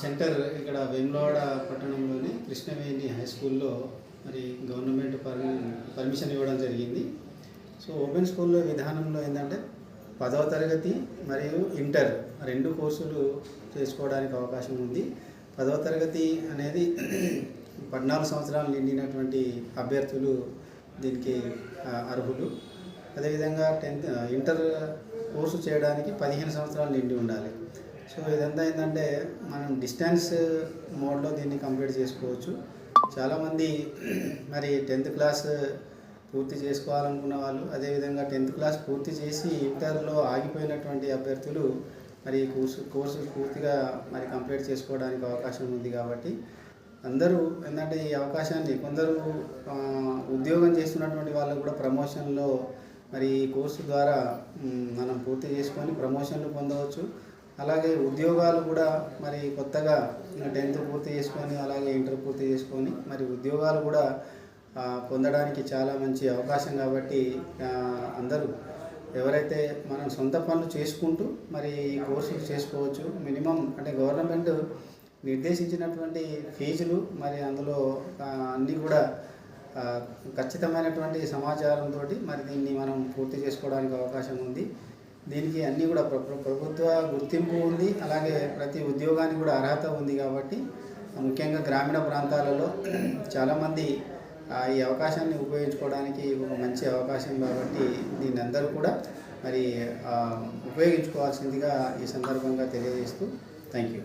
Centre ఇక్కడ వేములవాడ పట్టణంలోని Krishnaveni high స్కూల్లో మరి గవర్నమెంట్ పర్మిషన్ ఇవ్వడం జరిగింది. సో ఓపెన్ స్కూల్లో విధానంలో ఏంటంటే పదవ తరగతి మరియు ఇంటర్ రెండు కోర్సులు చేసుకోవడానికి అవకాశం ఉంది. పదవ తరగతి అనేది పద్నాలుగు సంవత్సరాలు నిండినటువంటి అభ్యర్థులు దీనికి అర్హులు. అదేవిధంగా టెన్త్ ఇంటర్ కోర్సు చేయడానికి పదిహేను సంవత్సరాలు నిండి ఉండాలి. సో ఇదంతా ఏంటంటే మనం డిస్టెన్స్ మోడ్లో దీన్ని కంప్లీట్ చేసుకోవచ్చు. చాలామంది మరి టెన్త్ క్లాస్ పూర్తి చేసుకోవాలనుకున్న వాళ్ళు అదేవిధంగా టెన్త్ క్లాస్ పూర్తి చేసి ఇంటర్లో ఆగిపోయినటువంటి అభ్యర్థులు మరి కోర్సు కోర్సు పూర్తిగా మరి కంప్లీట్ చేసుకోవడానికి అవకాశం ఉంది కాబట్టి అందరూ ఏంటంటే ఈ అవకాశాన్ని కొందరు ఉద్యోగం చేస్తున్నటువంటి వాళ్ళకు కూడా ప్రమోషన్లో మరి ఈ కోర్సు ద్వారా మనం పూర్తి చేసుకొని ప్రమోషన్లు పొందవచ్చు. అలాగే ఉద్యోగాలు కూడా మరి కొత్తగా టెన్త్ పూర్తి చేసుకొని అలాగే ఇంటర్ పూర్తి చేసుకొని మరి ఉద్యోగాలు కూడా పొందడానికి చాలా మంచి అవకాశం కాబట్టి అందరూ ఎవరైతే మనం సొంత పనులు చేసుకుంటూ మరి ఈ కోర్సులు చేసుకోవచ్చు మినిమం అంటే గవర్నమెంట్ నిర్దేశించినటువంటి ఫీజులు మరి అందులో అన్నీ కూడా ఖచ్చితమైనటువంటి సమాచారంతో మరి దీన్ని మనం పూర్తి చేసుకోవడానికి అవకాశం ఉంది. దీనికి అన్నీ కూడా ప్ర- ప్రభుత్వ గుర్తింపు ఉంది అలాగే ప్రతి ఉద్యోగానికి కూడా అర్హత ఉంది కాబట్టి ముఖ్యంగా గ్రామీణ ప్రాంతాలలో చాలామంది ఈ అవకాశాన్ని ఉపయోగించుకోవడానికి ఒక మంచి అవకాశం కాబట్టి దీన్ని అందరూ కూడా మరి ఉపయోగించుకోవాల్సిందిగా ఈ సందర్భంగా తెలియజేస్తూ థ్యాంక్ యూ